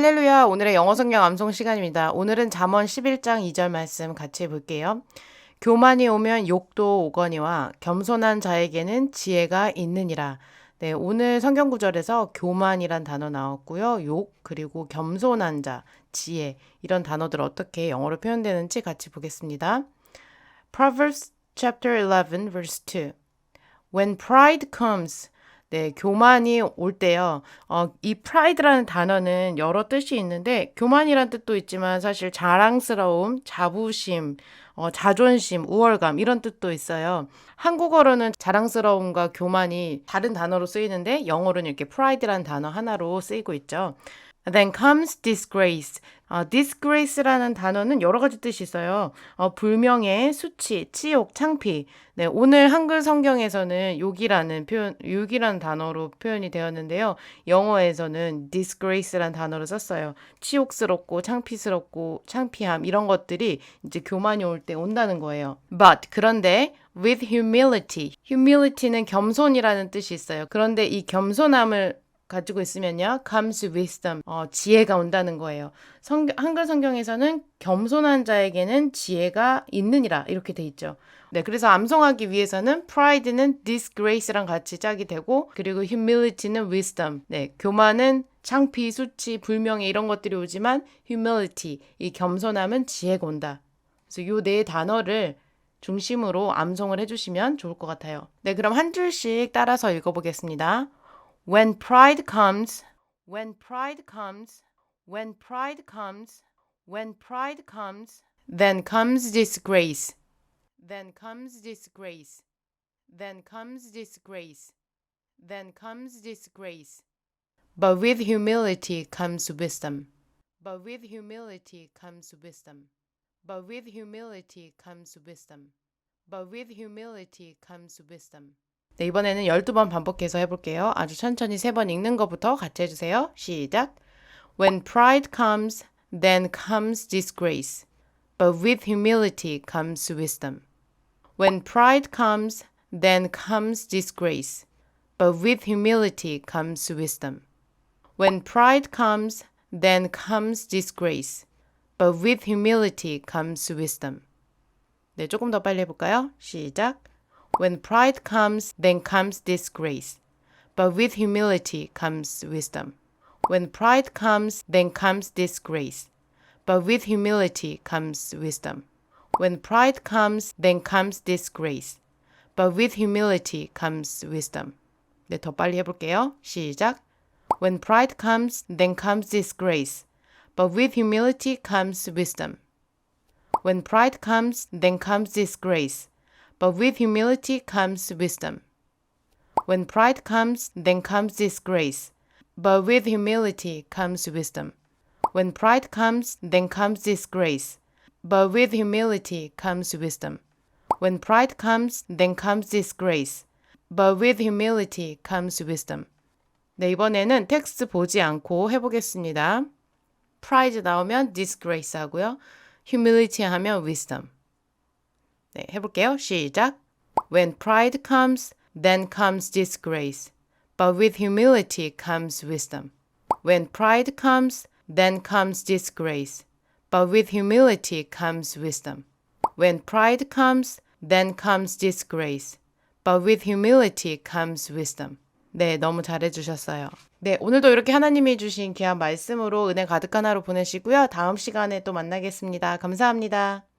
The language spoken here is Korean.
할렐루야. 오늘의 영어 성경 암송 시간입니다. 오늘은 잠언 11장 2절 말씀 같이 볼게요. 교만이 오면 욕도 오거니와 겸손한 자에게는 지혜가 있느니라. 네, 오늘 성경 구절에서 교만이란 단어 나왔고요. 욕 그리고 겸손한 자, 지혜 이런 단어들 어떻게 영어로 표현되는지 같이 보겠습니다. Proverbs chapter 11 verse 2. When pride comes 네, 교만이 올 때요. 어, 이 pride라는 단어는 여러 뜻이 있는데 교만이란 뜻도 있지만 사실 자랑스러움, 자부심, 어, 자존심, 우월감 이런 뜻도 있어요. 한국어로는 자랑스러움과 교만이 다른 단어로 쓰이는데 영어로는 이렇게 pride라는 단어 하나로 쓰이고 있죠. Then comes disgrace. 어, disgrace라는 단어는 여러 가지 뜻이 있어요. 어, 불명예, 수치, 치욕, 창피. 네, 오늘 한글 성경에서는 욕이라는 표현, 욕이라는 단어로 표현이 되었는데요. 영어에서는 disgrace라는 단어를 썼어요. 치욕스럽고 창피스럽고 창피함 이런 것들이 이제 교만이 올 때 온다는 거예요. But 그런데 with humility. humility는 겸손이라는 뜻이 있어요. 그런데 이 겸손함을 가지고 있으면요, comes wisdom, 어, 지혜가 온다는 거예요. 성, 한글 성경에서는 겸손한 자에게는 지혜가 있느니라 이렇게 돼 있죠. 네, 그래서 암송하기 위해서는 pride는 disgrace랑 같이 짝이 되고 그리고 humility는 wisdom. 네, 교만은 창피, 수치, 불명예 이런 것들이 오지만 humility, 이 겸손함은 지혜가 온다. 그래서 요 네 단어를 중심으로 암송을 해주시면 좋을 것 같아요. 네, 그럼 한 줄씩 따라서 읽어보겠습니다. When pride comes, when pride comes, when pride comes, when pride comes, then comes disgrace. Then comes disgrace. Then comes disgrace. Then comes disgrace. But with humility comes wisdom. But with humility comes wisdom. But with humility comes wisdom. But with humility comes wisdom. 네, 이번에는 12번 반복해서 해볼게요. 아주 천천히 세 번 읽는 것부터 같이 해주세요. 시작. When pride comes, then comes disgrace. But with humility comes wisdom. When pride comes, then comes disgrace. But with humility comes wisdom. When pride comes, then comes disgrace. But with humility comes wisdom. 네, 조금 더 빨리 해볼까요? 시작. When pride comes, then comes disgrace. But with humility comes wisdom. When pride comes, then comes disgrace. But with humility comes wisdom. When pride comes, then comes disgrace. But with humility comes wisdom. 네, 더 빨리 해볼게요. 시작. When pride comes, then comes disgrace. But with humility comes wisdom. When pride comes, then comes disgrace. But with humility comes wisdom. When pride comes, then comes disgrace. But with humility comes wisdom. When pride comes, then comes disgrace. But with humility comes wisdom. When pride comes, then comes disgrace. But with humility comes wisdom. 네, 이번에는 텍스트 보지 않고 해보겠습니다. pride 나오면 disgrace 하고요. humility 하면 wisdom. 네, 해볼게요. 시작. When pride comes, then comes disgrace. But with humility comes wisdom. When pride comes, then comes disgrace. But with humility comes wisdom. When pride comes, then comes disgrace. But with humility comes wisdom. 네, 너무 잘해주셨어요. 네, 오늘도 이렇게 하나님이 주신 귀한 말씀으로 은혜 가득한 하루 보내시고요. 다음 시간에 또 만나겠습니다. 감사합니다.